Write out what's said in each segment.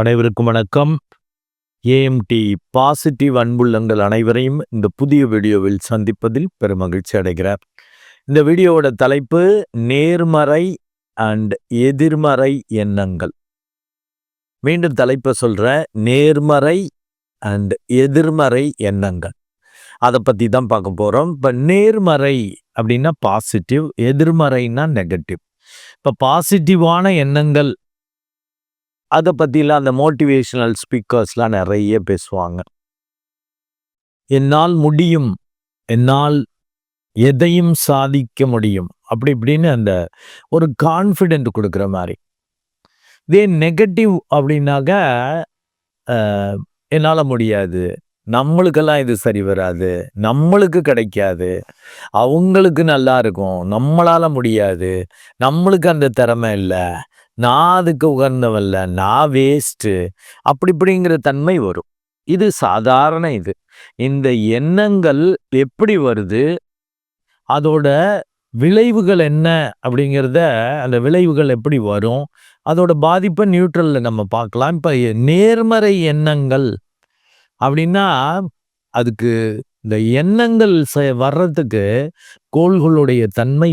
அனைவருக்கும் வணக்கம். AMD positive அன்புள்ளங்கள் அனைவரையும் இந்த புதிய வீடியோவில் சந்திப்பதில் பெருமகிழ்ச்சி அடைகிறார் இந்த வீடியோவோட தலைப்பு நேர்மறை அண்ட் எதிர்மறை எண்ணங்கள். மீண்டும் தலைப்பை சொல்கிறேன் நேர்மறை அண்ட் எதிர்மறை எண்ணங்கள். அதை பற்றி தான் பார்க்க போகிறோம் இப்போ நேர்மறை அப்படின்னா பாசிட்டிவ் எதிர்மறைன்னா நெகட்டிவ் இப்போ பாசிட்டிவான எண்ணங்கள் அதை பற்றிலாம் அந்த மோட்டிவேஷனல் ஸ்பீக்கர்ஸ்லாம் நிறைய பேசுவாங்க. என்னால் முடியும் என்னால் எதையும் சாதிக்க முடியும். அப்படி இப்படின்னு அந்த ஒரு கான்ஃபிடென்ட் கொடுக்குற மாதிரி. இதே நெகட்டிவ் அப்படின்னாக்க என்னால் முடியாது. நம்மளுக்கெல்லாம் இது சரி வராது. நம்மளுக்கு கிடைக்காது. அவங்களுக்கு நல்லா இருக்கும். நம்மளால் முடியாது. நம்மளுக்கு அந்த திறமை இல்லை. நான் அதுக்கு உகர்ந்தவல்ல நான் வேஸ்ட்டு அப்படி இப்படிங்கிற தன்மை வரும். இது சாதாரண இது. இந்த எண்ணங்கள் எப்படி வருது? அதோட விளைவுகள் என்ன அப்படிங்கிறத அந்த விளைவுகள் எப்படி வரும்? அதோட பாதிப்பை நியூட்ரலில் நம்ம பார்க்கலாம். இப்போ நேர்மறை எண்ணங்கள் அப்படின்னா அதுக்கு இந்த எண்ணங்கள் வர்றதுக்கு கோள்களுடைய தன்மை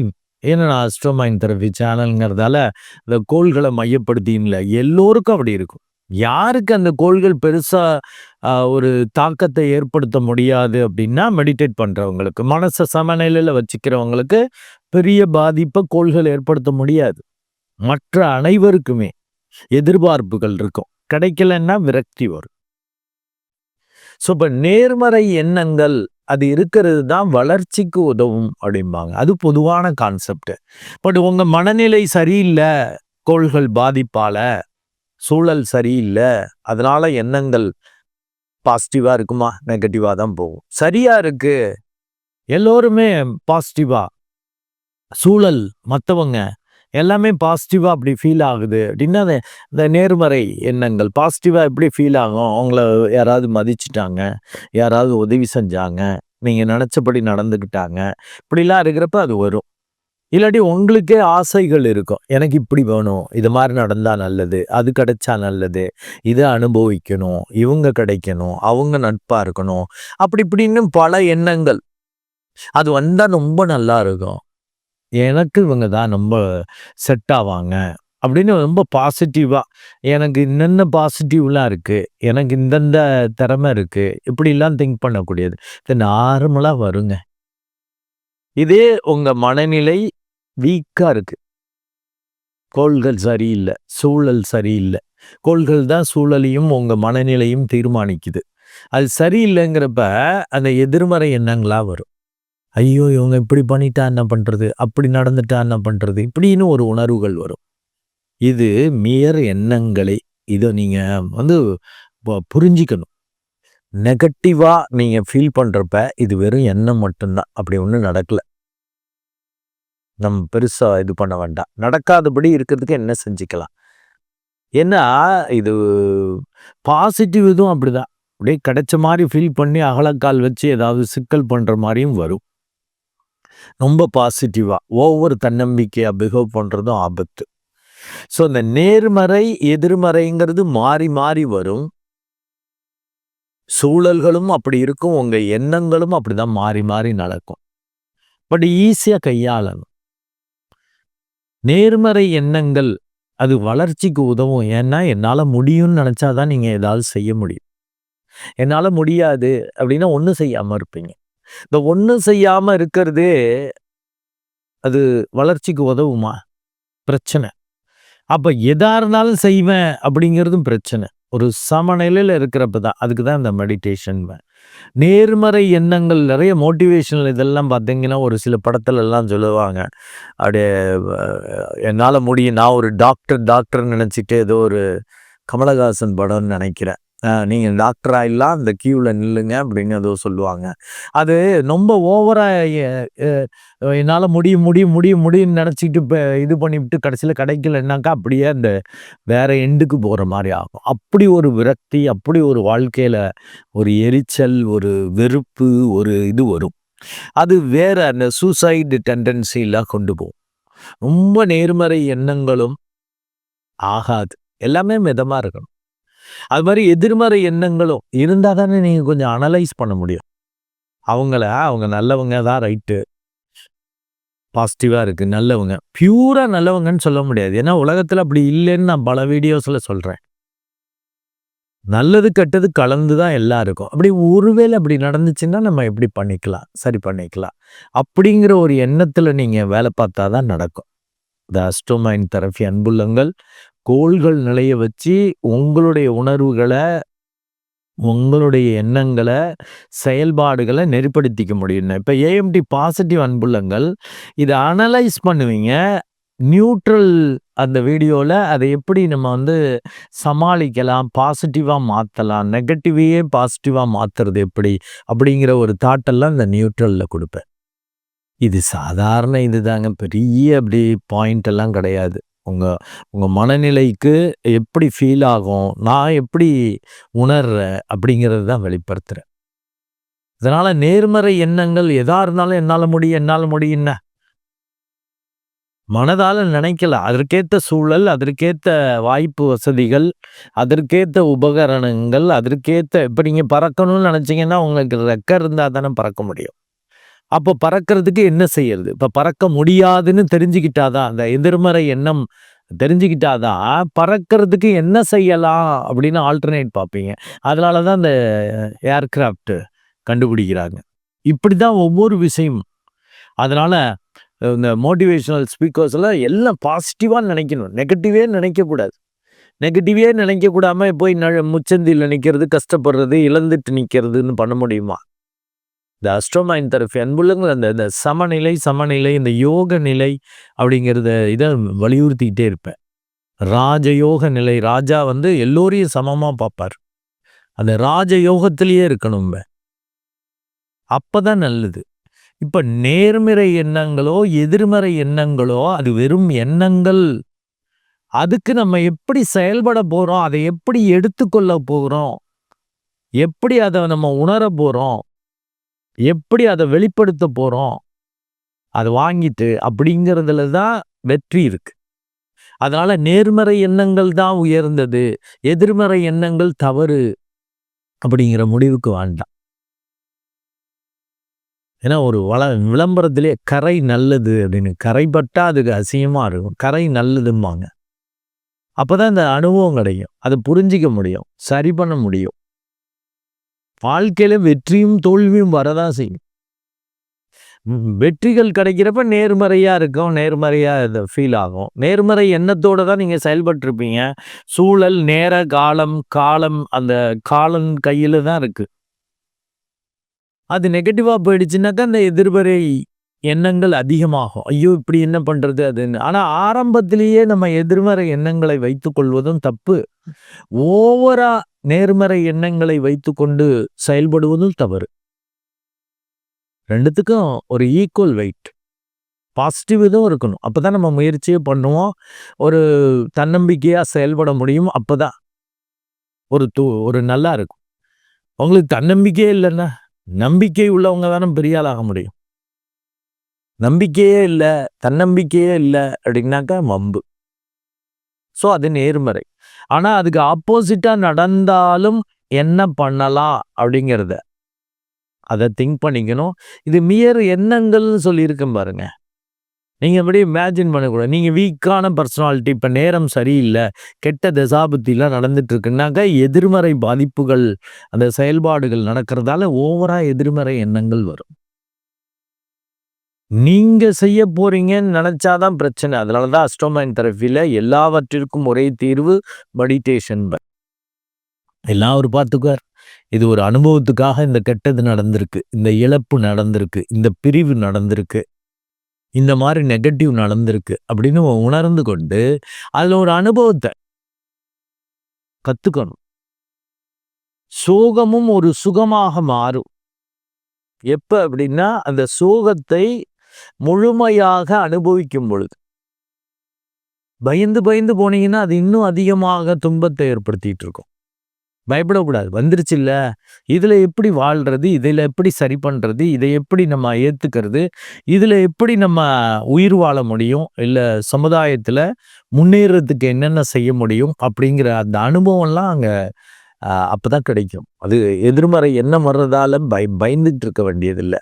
ஏன்னா நான் அஸ்ட்ரோமைன் தெரபி சேனல்ங்கிறதால இந்த கோள்களை மையப்படுத்தின்ல. எல்லோருக்கும் அப்படி இருக்கும். யாருக்கு அந்த கோள்கள் பெருசாக ஒரு தாக்கத்தை ஏற்படுத்த முடியாது அப்படின்னா மெடிடேட் பண்ணுறவங்களுக்கு மனசை சமநிலையில் வச்சுக்கிறவங்களுக்கு பெரிய பாதிப்பை கோள்கள் ஏற்படுத்த முடியாது. மற்ற அனைவருக்குமே எதிர்பார்ப்புகள் இருக்கும். கிடைக்கலன்னா விரக்தி வரும். ஸோ இப்போ நேர்மறை எண்ணங்கள் அது இருக்கிறது தான் வளர்ச்சிக்கு உதவும் அப்படிம்பாங்க. அது பொதுவான கான்செப்ட் பட் உங்கள் மனநிலை சரியில்லை கோள்கள் பாதிப்பால சூழல் சரியில்லை அதனால் எண்ணங்கள் பாசிட்டிவாக இருக்குமா? நெகட்டிவாக தான் போகும். சரியாக இருக்கு. எல்லோருமே பாசிட்டிவாக சூழல் மற்றவங்க எல்லாமே பாசிட்டிவாக அப்படி ஃபீல் ஆகுது. அப்படின்னா இந்த நேர்மறை எண்ணங்கள் பாசிட்டிவாக எப்படி ஃபீல் ஆகும்? அவங்கள யாராவது மதிச்சிட்டாங்க. யாராவது உதவி செஞ்சாங்க. நீங்கள் நினச்சபடி நடந்துக்கிட்டாங்க. இப்படிலாம் இருக்கிறப்ப அது வரும். இல்லாட்டி உங்களுக்கே ஆசைகள் இருக்கும். எனக்கு இப்படி வேணும். இது மாதிரி நடந்தால் நல்லது. அது கிடைச்சா நல்லது. இதை அனுபவிக்கணும். இவங்க கிடைக்கணும். அவங்க நட்பாக இருக்கணும். அப்படி இப்படின்னு பல எண்ணங்கள். அது வந்தால் ரொம்ப நல்லா இருக்கும். எனக்கு இவங்க தான் ரொம்ப செட் ஆவாங்க. அப்படின்னு ரொம்ப பாசிட்டிவாக எனக்கு இன்னென்ன பாசிட்டிவ்லாம் இருக்குது எனக்கு இந்தந்த திறமை இருக்குது இப்படிலாம் திங்க் பண்ணக்கூடியது. இது நார்மலாக வருங்க. இதே உங்கள் மனநிலை வீக்காக இருக்குது கோள்கள் சரியில்லை சூழல் சரியில்லை. கோள்கள் தான் சூழலையும் உங்கள் மனநிலையும் தீர்மானிக்குது. அது சரியில்லைங்கிறப்ப அந்த எதிர்மறை எண்ணங்களாக வரும். ஐயோ இவங்க இப்படி பண்ணிட்டா என்ன பண்ணுறது அப்படி நடந்துட்டா என்ன பண்ணுறது இப்படின்னு ஒரு உணர்வுகள் வரும். இது மியர் எண்ணங்களை இதை நீங்கள் வந்து புரிஞ்சிக்கணும். நெகட்டிவாக நீங்கள் ஃபீல் பண்ணுறப்ப இது வெறும் எண்ணம் மட்டும்தான். அப்படி ஒன்றும் நடக்கலை. நம்ம பெருசாக இது பண்ண வேண்டாம். நடக்காதபடி இருக்கிறதுக்கு என்ன செஞ்சுக்கலாம்? ஏன்னா இது பாசிட்டிவ் இதுவும் அப்படிதான். அப்படியே கிடைச்ச மாதிரி ஃபீல் பண்ணி அகலக்கால் வச்சு ஏதாவது சிக்கல் பண்ணுற மாதிரியும் வரும். ரொம்ப பாசிட்டிவாக ஒவ்வொரு தன்னம்பிக்கையாக பிஹேவ் பண்ணுறதும் ஆபத்து. ஸோ இந்த நேர்மறை எதிர்மறைங்கிறது மாறி மாறி வரும். சூழல்களும் அப்படி இருக்கும் உங்கள் எண்ணங்களும் அப்படி தான் மாறி மாறி நடக்கும். பட் ஈஸியாக கையாளணும். நேர்மறை எண்ணங்கள் அது வளர்ச்சிக்கு உதவும். ஏன்னா என்னால் முடியும்னு நினச்சா தான் நீங்கள் ஏதாவது செய்ய முடியும். என்னால் முடியாது அப்படின்னா ஒன்றும் செய்யாமல் இருப்பீங்க. இந்த ஒன்றும் செய்யாமல் இருக்கிறதே அது வளர்ச்சிக்கு உதவுமா? பிரச்சனை. அப்போ எதா இருந்தாலும் செய்வேன் அப்படிங்கிறதும் பிரச்சனை. ஒரு சமநிலையில் இருக்கிறப்ப தான் அதுக்கு தான் இந்த மெடிடேஷன் நேர்மறை எண்ணங்கள் நிறைய மோட்டிவேஷனல் இதெல்லாம் பார்த்தீங்கன்னா ஒரு சில படத்துல எல்லாம் சொல்லுவாங்க அப்படியே என்னால் முடியும். நான் ஒரு டாக்டர் டாக்டர் நினச்சிட்டு ஏதோ ஒரு கமலஹாசன் படம்னு நினைக்கிறேன். நீங்கள் டாக்டராக இல்லாம் அந்த கியூவில் நில்லுங்க அப்படின்னு ஏதோ சொல்லுவாங்க. அது ரொம்ப ஓவராக என்னால் முடியும் முடியும் முடியும் முடியும்னு நினச்சிக்கிட்டு இப்போ இது பண்ணிவிட்டு கடைசியில் கிடைக்கலன்னாக்கா அப்படியே அந்த வேறு எண்டுக்கு போகிற மாதிரி ஆகும். அப்படி ஒரு விரக்தி அப்படி ஒரு வாழ்க்கையில் ஒரு எரிச்சல் ஒரு வெறுப்பு ஒரு இது வரும். அது வேற அந்த சூசைடு டெண்டன்சிலாம் கொண்டு போகும். ரொம்ப நேர்மறை எண்ணங்களும் ஆகாது. எல்லாமே மிதமாக இருக்கணும். அது மாதிரி எதிர்மறை எண்ணங்களும் இருந்தால் தானே நீங்கள் கொஞ்சம் அனலைஸ் பண்ண முடியும். அவங்கள அவங்க நல்லவங்க தான் ரைட்டு பாசிட்டிவாக இருக்குது நல்லவங்க. பியூராக நல்லவங்கன்னு சொல்ல முடியாது. ஏன்னா உலகத்தில் அப்படி இல்லைன்னு நான் பல வீடியோஸில் சொல்கிறேன் நல்லது கெட்டது கலந்து தான் எல்லாம் இருக்கும் அப்படி ஒருவேளை அப்படி நடந்துச்சுன்னா நம்ம எப்படி பண்ணிக்கலாம்? சரி பண்ணிக்கலாம். அப்படிங்கிற ஒரு எண்ணத்தில் நீங்கள் வேலை பார்த்தா தான் நடக்கும். த அஸ்டோமைன் தெரபி அன்புள்ளங்கள் கோள்கள் நிலைய வச்சு உங்களுடைய உணர்வுகளை உங்களுடைய எண்ணங்களை செயல்பாடுகளை நெறிப்படுத்திக்க முடியும். இப்போ ஏஎம்டி பாசிட்டிவ் அன்புள்ளங்கள் இதை அனலைஸ் பண்ணுவீங்க. நியூட்ரல் அந்த வீடியோவில் அதை எப்படி நம்ம வந்து சமாளிக்கலாம் பாசிட்டிவாக மாற்றலாம் நெகட்டிவையே பாசிட்டிவாக மாற்றுறது எப்படி அப்படிங்கிற ஒரு தாட்டெல்லாம் இந்த நியூட்ரலில் கொடுப்பேன். இது சாதாரண இதுதாங்க. பெரிய அப்படி பாயிண்ட் எல்லாம் கிடையாது. உங்கள் உங்கள் மனநிலைக்கு எப்படி ஃபீல் ஆகும்? நான் எப்படி உணர்றேன்? அப்படிங்கிறது தான் வெளிப்படுத்துகிறேன் இதனால் நேர்மறை எண்ணங்கள் எதாக இருந்தாலும் என்னால் முடியும் என்னால் முடியும்ன மனதால் நினைக்கல. அதற்கேற்ற சூழல் அதற்கேற்ற வாய்ப்பு வசதிகள் அதற்கேற்ற உபகரணங்கள் அதற்கேற்ற இப்போ நீங்கள் பறக்கணும்னு நினச்சிங்கன்னா உங்களுக்கு ரெக்க இருந்தால் தானே பறக்க முடியும். அப்போ பறக்கிறதுக்கு என்ன செய்யறது? இப்போ பறக்க முடியாதுன்னு தெரிஞ்சுக்கிட்டாதான் அந்த எதிர்மறை எண்ணம் தெரிஞ்சுக்கிட்டாதான் பறக்கிறதுக்கு என்ன செய்யலாம்? அப்படின்னு ஆல்டர்னேட் பார்ப்பீங்க. அதனால தான் அந்த ஏர்கிராஃப்ட் கண்டுபிடிக்கிறாங்க. இப்படி தான் ஒவ்வொரு விஷயமும் அதனால் இந்த மோட்டிவேஷ்னல் ஸ்பீக்கர்ஸில் எல்லாம் பாசிட்டிவாக நினைக்கணும். நெகட்டிவே நினைக்கக்கூடாது. நெகட்டிவே நினைக்கக்கூடாமல் போய் ந முச்சந்தியில் நிற்கிறது கஷ்டப்படுறது இழந்துட்டு நிற்கிறதுன்னு பண்ண முடியுமா? இந்த அஸ்ட்ரோமைன் தெரப்பி அன்புள்ளங்கள் அந்த இந்த சமநிலை சமநிலை இந்த யோக நிலை அப்படிங்கிறத இதை வலியுறுத்திக்கிட்டே இருப்பேன். ராஜயோக நிலை ராஜா வந்து எல்லோரையும் சமமாக பார்ப்பார். அந்த ராஜயோகத்திலேயே இருக்கணும் அப்பதான் நல்லது. இப்ப நேர்மறை எண்ணங்களோ எதிர்மறை எண்ணங்களோ அது வெறும் எண்ணங்கள். அதுக்கு நம்ம எப்படி செயல்பட போறோம் அதை எப்படி எடுத்துக்கொள்ள போகிறோம் எப்படி அதை நம்ம உணர போறோம் எப்படி அதை வெளிப்படுத்த போகிறோம் அதை வாங்கிட்டு அப்படிங்கிறதுல தான் வெற்றி இருக்குது அதனால் நேர்மறை எண்ணங்கள் தான் உயர்ந்தது. எதிர்மறை எண்ணங்கள் தவறு அப்படிங்கிற முடிவுக்கு வேண்டாம். ஏன்னா ஒரு வள விளம்பரத்திலே கரை நல்லது அப்படின்னு கரைப்பட்டால் அதுக்கு அசியமாக இருக்கும். கரை நல்லதும்பாங்க. அப்போ தான் இந்த அனுபவம் கிடைக்கும். அதை புரிஞ்சிக்க முடியும். சரி பண்ண முடியும். வாழ்க்கையில் வெற்றியும் தோல்வியும் வரதான் செய்யும். வெற்றிகள் கிடைக்கிறப்ப நேர்மறையாக இருக்கும் நேர்மறையாக இது ஃபீல் ஆகும். நேர்மறை எண்ணத்தோட தான் நீங்கள் செயல்பட்டிருப்பீங்க. சூழல் நேர காலம் காலம் அந்த காலம் கையில் தான் இருக்குது அது நெகட்டிவாக போயிடுச்சுனாக்கா அந்த எதிர்மறை எண்ணங்கள் அதிகமாகும். ஐயோ இப்படி என்ன பண்ணுறது அதுன்னு ஆனால் ஆரம்பத்திலேயே நம்ம எதிர்மறை எண்ணங்களை வைத்து கொள்வதும் தப்பு. ஓவரா நேர்மறை எண்ணங்களை வைத்துக்கொண்டு செயல்படுவதும் தவறு. ரெண்டுத்துக்கும் ஒரு ஈக்குவல் வெயிட் பாசிட்டிவ் இதுவும் இருக்கணும். அப்போ தான் நம்ம முயற்சியே பண்ணுவோம். ஒரு தன்னம்பிக்கையாக செயல்பட முடியும். அப்போ தான் ஒரு தூ ஒரு நல்லா இருக்கும். உங்களுக்கு தன்னம்பிக்கையே இல்லைன்னா நம்பிக்கை உள்ளவங்க தானே பெரிய ஆளாக முடியும். நம்பிக்கையே இல்லை தன்னம்பிக்கையே இல்லை அப்படின்னாக்கா வம்பு. ஸோ அது நேர்மறை. ஆனால் அதுக்கு ஆப்போசிட்டாக நடந்தாலும் என்ன பண்ணலாம் அப்படிங்கிறத அதை திங்க் பண்ணிக்கணும். இது மியர் எண்ணங்கள்னு சொல்லியிருக்கேன் பாருங்க. நீங்கள் எப்படி இமேஜின் பண்ணக்கூடாது. நீங்கள் வீக்கான பர்சனாலிட்டி இப்போ நேரம் சரியில்லை கெட்ட தசாபுத்திலாம் நடந்துட்டுருக்குனாக்கா எதிர்மறை பாதிப்புகள் அந்த செயல்பாடுகள் நடக்கிறதால ஓவராக எதிர்மறை எண்ணங்கள் வரும். நீங்கள் செய்ய போகிறீங்கன்னு நினச்சாதான் பிரச்சனை. அதனால தான் அஸ்டோமைன் தெரப்பியில் எல்லாவற்றிற்கும் ஒரே தீர்வு மெடிடேஷன் எல்லாம் அவர் பார்த்துக்குவார். இது ஒரு அனுபவத்துக்காக இந்த கெட்டது நடந்திருக்கு. இந்த இழப்பு நடந்திருக்கு. இந்த பிரிவு நடந்திருக்கு. இந்த மாதிரி நெகட்டிவ் நடந்திருக்கு அப்படின்னு உணர்ந்து கொண்டு அதில் ஒரு அனுபவத்தை கற்றுக்கணும் சோகமும் ஒரு சுகமாக மாறும். எப்போ அப்படின்னா அந்த சோகத்தை முழுமையாக அனுபவிக்கும் பொழுது. பயந்து பயந்து போனீங்கன்னா அது இன்னும் அதிகமாக துன்பத்தை ஏற்படுத்திட்டு இருக்கும் பயப்படக்கூடாது. வந்துருச்சு இல்ல இதுல எப்படி வாழ்றது? இதில் எப்படி சரி பண்றது? இதை எப்படி நம்ம ஏற்றுக்கிறது இதுல எப்படி நம்ம உயிர் வாழ முடியும்? இல்லை சமுதாயத்துல முன்னேறதுக்கு என்னென்ன செய்ய முடியும்? அப்படிங்கிற அந்த அனுபவம்லாம் அங்க அப்பதான் கிடைக்கும். அது எதிர்மறை எண்ணம் வர்றதால பய பயந்துட்டு இருக்க வேண்டியதில்லை.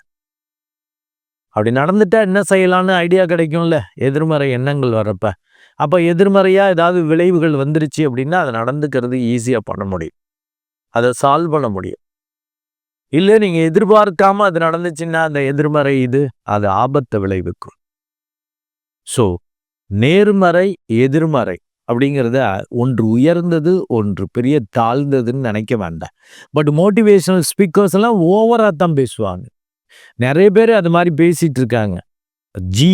அப்படி நடந்துட்டா என்ன செய்யலான்னு ஐடியா கிடைக்கும்ல? எதிர்மறை எண்ணங்கள் வர்றப்ப. அப்போ எதிர்மறையாக ஏதாவது விளைவுகள் வந்துருச்சு அப்படின்னா அதை நடந்துக்கிறது ஈஸியாக பண்ண முடியும். அதை சால்வ் பண்ண முடியும். இல்லை நீங்கள் எதிர்பார்க்காம அது நடந்துச்சுன்னா அந்த எதிர்மறை இது அது ஆபத்தை விளைவிக்கும். ஸோ நேர்மறை எதிர்மறை அப்படிங்கிறத ஒன்று உயர்ந்தது ஒன்று பெரிய தாழ்ந்ததுன்னு நினைக்க வேண்டாம். பட் மோட்டிவேஷனல் ஸ்பீக்கர்ஸ் எல்லாம் ஓவராக தான் பேசுவாங்க. நிறைய பேர் அது மாதிரி பேசிகிட்டு இருக்காங்க. ஜி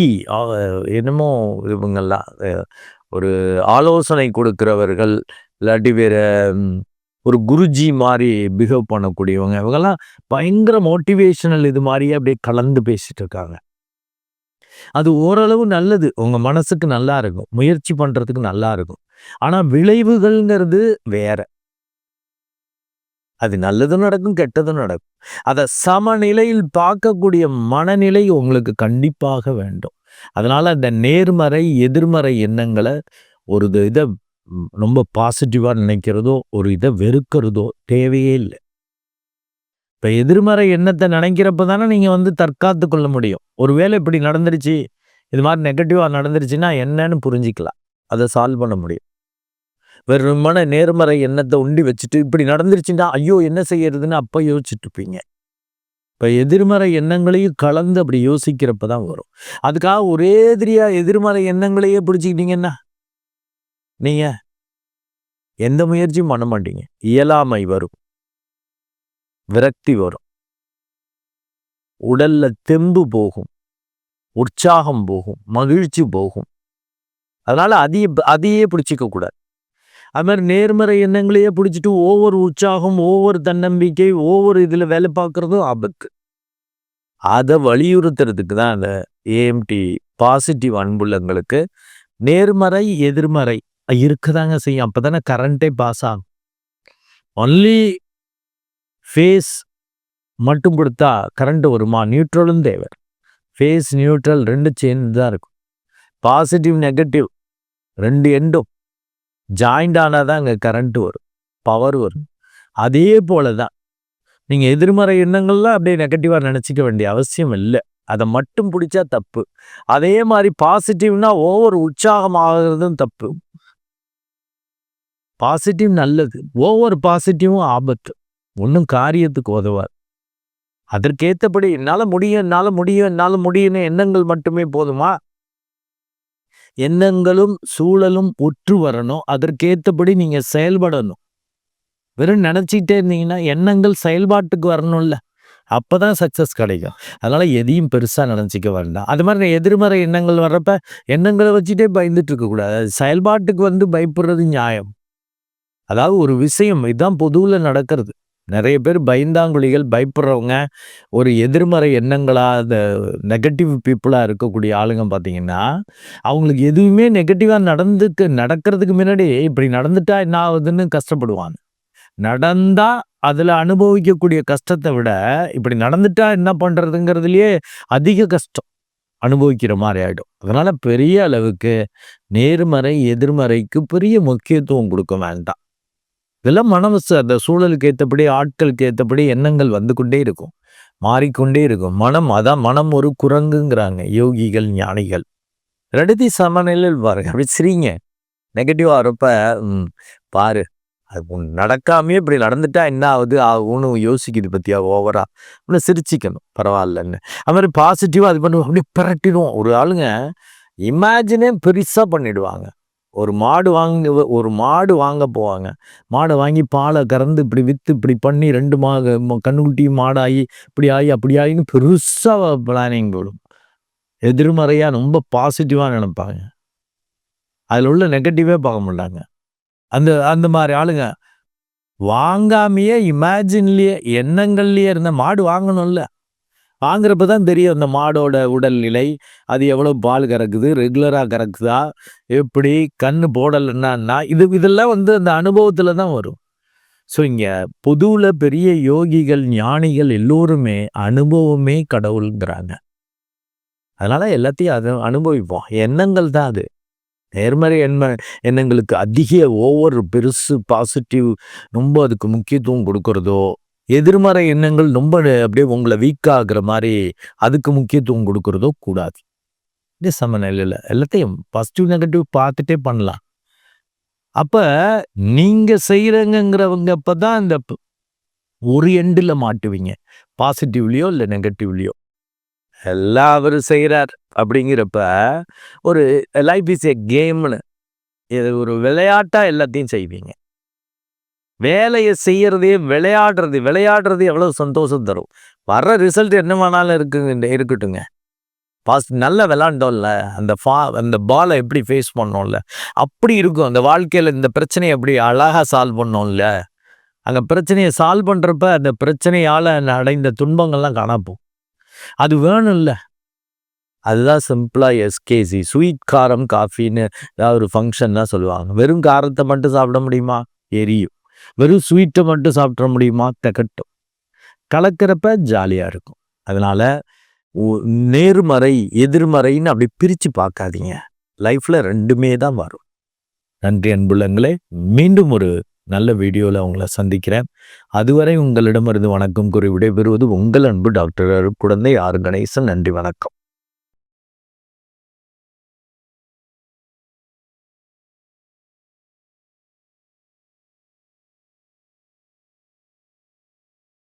என்னமோ இவங்கெல்லாம் ஒரு ஆலோசனை கொடுக்குறவர்கள் இல்லாட்டி வேற ஒரு குருஜி மாதிரி பிஹேவ் பண்ணக்கூடியவங்க இவங்கெல்லாம் பயங்கர மோட்டிவேஷனல் இது மாதிரியே அப்படியே கலந்து பேசிகிட்டு இருக்காங்க. அது ஓரளவு நல்லது. உங்கள் மனசுக்கு நல்லா இருக்கும். முயற்சி பண்ணுறதுக்கு நல்லா இருக்கும். ஆனால் விளைவுகள்ங்கிறது வேற. அது நல்லதும் நடக்கும் கெட்டதும் நடக்கும். அதை சமநிலையில் பார்க்கக்கூடிய மனநிலை உங்களுக்கு கண்டிப்பாக வேண்டும். அதனால் அந்த நேர்மறை எதிர்மறை எண்ணங்களை ஒரு இதை ரொம்ப பாசிட்டிவாக நினைக்கிறதோ ஒரு இதை வெறுக்கிறதோ தேவையே இல்லை. இப்போ எதிர்மறை எண்ணத்தை நினைக்கிறப்ப தானே நீங்கள் வந்து தற்காத்து கொள்ள முடியும். ஒருவேளை இப்படி நடந்துருச்சு இது மாதிரி நெகட்டிவாக நடந்துருச்சுன்னா என்னன்னு புரிஞ்சிக்கலாம். அதை சால்வ் பண்ண முடியும். வெறுமான நேர்மறை எண்ணத்தை உண்டி வச்சுட்டு இப்படி நடந்துருச்சுன்னா ஐயோ என்ன செய்யறதுன்னு அப்போ யோசிச்சுட்டு இருப்பீங்க இப்போ எதிர்மறை எண்ணங்களையும் கலந்து அப்படி யோசிக்கிறப்ப தான் வரும். அதுக்காக ஒரே எதிரியா எதிர்மறை எண்ணங்களையே பிடிச்சிக்கிட்டீங்கன்னா நீங்க எந்த முயற்சியும் பண்ண மாட்டீங்க. இயலாமை வரும். விரக்தி வரும். உடல்ல தெம்பு போகும். உற்சாகம் போகும். மகிழ்ச்சி போகும். அதனால அதையே அதையே பிடிச்சிக்க கூடாது அது மாதிரி நேர்மறை எண்ணங்களையே பிடிச்சிட்டு ஒவ்வொரு உற்சாகம் ஒவ்வொரு தன்னம்பிக்கை ஒவ்வொரு இதில் வேலை பார்க்குறதும் ஆபத்து. அதை வலியுறுத்துறதுக்கு தான் அந்த ஏஎம்டி பாசிட்டிவ் அன்புள்ளங்களுக்கு நேர்மறை எதிர்மறை இருக்கதாங்க செய்யும். அப்போ தானே கரண்ட்டே பாஸ் ஆகும். ஒன்லி ஃபேஸ் மட்டும் கொடுத்தா கரண்ட் வருமா? நியூட்ரலும் தேவை. ஃபேஸ் நியூட்ரல் ரெண்டு சேர்ந்து தான் இருக்கும். பாசிட்டிவ் நெகட்டிவ் ரெண்டு எண்டும் ஜாயிண்ட் ஆனால் தான் அங்கே கரண்ட்டு வரும் பவர் வரும். அதே போல தான் நீங்கள் எதிர்மறை எண்ணங்கள்லாம் அப்படியே நெகட்டிவாக நினச்சிக்க வேண்டிய அவசியம் இல்லை. அதை மட்டும் பிடிச்சா தப்பு. அதே மாதிரி பாசிட்டிவ்னா ஓவர் உற்சாகமாகிறதும் தப்பு. பாசிட்டிவ் நல்லது. ஒவ்வொரு பாசிட்டிவும் ஆபத்து. ஒன்றும் காரியத்துக்கு உதவாது. அதற்கேற்றபடி என்னால் முடியும் என்னால் முடியும் என்னால் முடியும்னு எண்ணங்கள் மட்டுமே போதுமா? எண்ணங்களும் சூழலும் ஒற்று வரணும். அதற்கேற்றபடி நீங்கள் செயல்படணும். வெறும் நினச்சிக்கிட்டே இருந்தீங்கன்னா எண்ணங்கள் செயல்பாட்டுக்கு வரணும்ல. அப்போ தான் சக்ஸஸ் கிடைக்கும். அதனால் எதையும் பெருசாக நினச்சிக்க வேண்டாம். அது மாதிரி எதிர்மறை எண்ணங்கள் வர்றப்ப எண்ணங்களை வச்சுட்டே பயந்துட்டு இருக்கக்கூடாது செயல்பாட்டுக்கு வந்து பயப்படுறது நியாயம். அதாவது ஒரு விஷயம் இதுதான் பொதுவில் நடக்கிறது. நிறைய பேர் பயந்தாங்குழிகள் பயப்படுறவங்க ஒரு எதிர்மறை எண்ணங்களாக அந்த நெகட்டிவ் பீப்புளாக இருக்கக்கூடிய ஆளுங்க பார்த்தீங்கன்னா அவங்களுக்கு எதுவுமே நெகட்டிவாக நடந்துக்கு நடக்கிறதுக்கு முன்னாடி இப்படி நடந்துட்டா என்ன ஆகுதுன்னு கஷ்டப்படுவாங்க. நடந்தால் அதில் அனுபவிக்கக்கூடிய கஷ்டத்தை விட இப்படி நடந்துட்டா என்ன பண்ணுறதுங்கிறதுலையே அதிக கஷ்டம். அனுபவிக்கிற மாதிரி ஆகிடும் அதனால் பெரிய அளவுக்கு நேர்மறை எதிர்மறைக்கு பெரிய முக்கியத்துவம் கொடுக்க வேண்டாம். இதெல்லாம் மனசு அந்த சூழலுக்கு ஏற்றபடி ஆட்களுக்கு ஏற்றபடி எண்ணங்கள் வந்து கொண்டே இருக்கும். மாறிக்கொண்டே இருக்கும். மனம் அதான் மனம் ஒரு குரங்குங்கிறாங்க. யோகிகள் ஞானிகள். ரெடுதி சமநிலையில் பாருங்க. அப்படி சிரிங்க. நெகட்டிவாக இருப்ப பாரு. அது நடக்காமே இப்படி நடந்துட்டா என்ன ஆகுது? ஆகும்னு யோசிக்குது பற்றியா ஓவரா அப்படின்னு சிரிச்சிக்கணும். பரவாயில்லன்னு. அது மாதிரி பாசிட்டிவாக அது பண்ணுவோம். அப்படியே பிரட்டிடுவோம். ஒரு ஆளுங்க இமேஜினே பெருசாக பண்ணிடுவாங்க. ஒரு மாடு வாங்க ஒரு மாடு வாங்க போவாங்க. மாடை வாங்கி பாலை கறந்து இப்படி விற்று இப்படி பண்ணி ரெண்டு மா கண்ணுக்குட்டி மாடாகி இப்படி ஆகி அப்படி ஆகின்னு பெருசாக பிளானிங் போடும். எதிர்மறையாக ரொம்ப பாசிட்டிவாக நினைப்பாங்க. அதில் உள்ள நெகட்டிவே பார்க்க மாட்டாங்க. அந்த அந்த மாதிரி ஆளுங்க வாங்காமையே இமேஜின்லேயே எண்ணங்கள்லேயே இருந்த மாடு வாங்கணும்ல. வாங்குறப்ப தான் தெரியும் அந்த மாடோட உடல்நிலை அது எவ்வளோ பால் கறக்குது ரெகுலராக கறக்குதா எப்படி கண் போடலைன்னா இது இதெல்லாம் வந்து அந்த அனுபவத்தில் தான் வரும் ஸோ இங்கே பொதுவில் பெரிய யோகிகள், ஞானிகள் எல்லோருமே அனுபவமே கடவுள்ங்கிறாங்க. அதனால் எல்லாத்தையும் அதை அனுபவிப்போம். எண்ணங்கள் தான் அது. நேர்மறை எண்ண எண்ணங்களுக்கு அதிக ஓவர் பெருசு பாசிட்டிவ் ரொம்ப அதுக்கு முக்கியத்துவம் கொடுக்குறதோ எதிர்மறை எண்ணங்கள் ரொம்ப அப்படியே உங்களை வீக்காகிற மாதிரி அதுக்கு முக்கியத்துவம் கொடுக்கறதோ கூடாது. இது சமநிலையில் எல்லாத்தையும் பாசிட்டிவ், நெகட்டிவ் பார்த்துட்டே பண்ணலாம். அப்போ நீங்கள் செய்கிறங்கிறவங்க அப்போ தான் இந்த ஒரு எண்டில் மாட்டுவீங்க. பாசிட்டிவ்லையோ இல்லை நெகட்டிவ்லயோ. எல்லாம் அவர் செய்கிறார் அப்படிங்கிறப்ப, ஒரு லைஃப் இஸ் எ கேம்னு இது ஒரு விளையாட்டாக எல்லாத்தையும் செய்வீங்க. வேலையை செய்கிறதே விளையாடுறது விளையாடுறது எவ்வளோ சந்தோஷம் தரும். வர்ற ரிசல்ட் என்ன வேணாலும் இருக்குங்க இருக்கட்டுங்க. பாஸ் நல்லா விளாண்டோம்ல அந்த ஃபா அந்த பாலை எப்படி ஃபேஸ் பண்ணோம்ல, அப்படி இருக்கும். அந்த வாழ்க்கையில் இந்த பிரச்சனையை எப்படி அழகா சால்வ் பண்ணோம்ல, அந்த பிரச்சனையை சால்வ் பண்ணுறப்ப அந்த பிரச்சனையால் அடைந்த துன்பங்கள்லாம் காணாப்போம் அது வேணும்ல. அதுதான் சிம்பிளாக எஸ்கேசி ஸ்வீட் காரம் காஃபின்னு ஏதாவது ஒரு ஃபங்க்ஷன்லாம் சொல்லுவாங்க. வெறும் காரத்தை மட்டும் சாப்பிட முடியுமா? எரியும். வெறும் ஸ்வீட்டை மட்டும் சாப்பிட்ற முடியுமா? திகட்டும். கலக்கிறப்ப ஜாலியாக இருக்கும். அதனால் நேர்மறை, எதிர்மறைன்னு அப்படி பிரித்து பார்க்காதீங்க. லைஃப்பில் ரெண்டுமே தான் வரும். நன்றி அன்புள்ளங்களே! மீண்டும் ஒரு நல்ல வீடியோவில் உங்களை சந்திக்கிறேன். அதுவரை உங்களிடமிருந்து வணக்கம் கூறி விடைபெறுவது உங்கள் அன்பு டாக்டர் குழந்தை ஆர்கனைசன் நன்றி, வணக்கம்.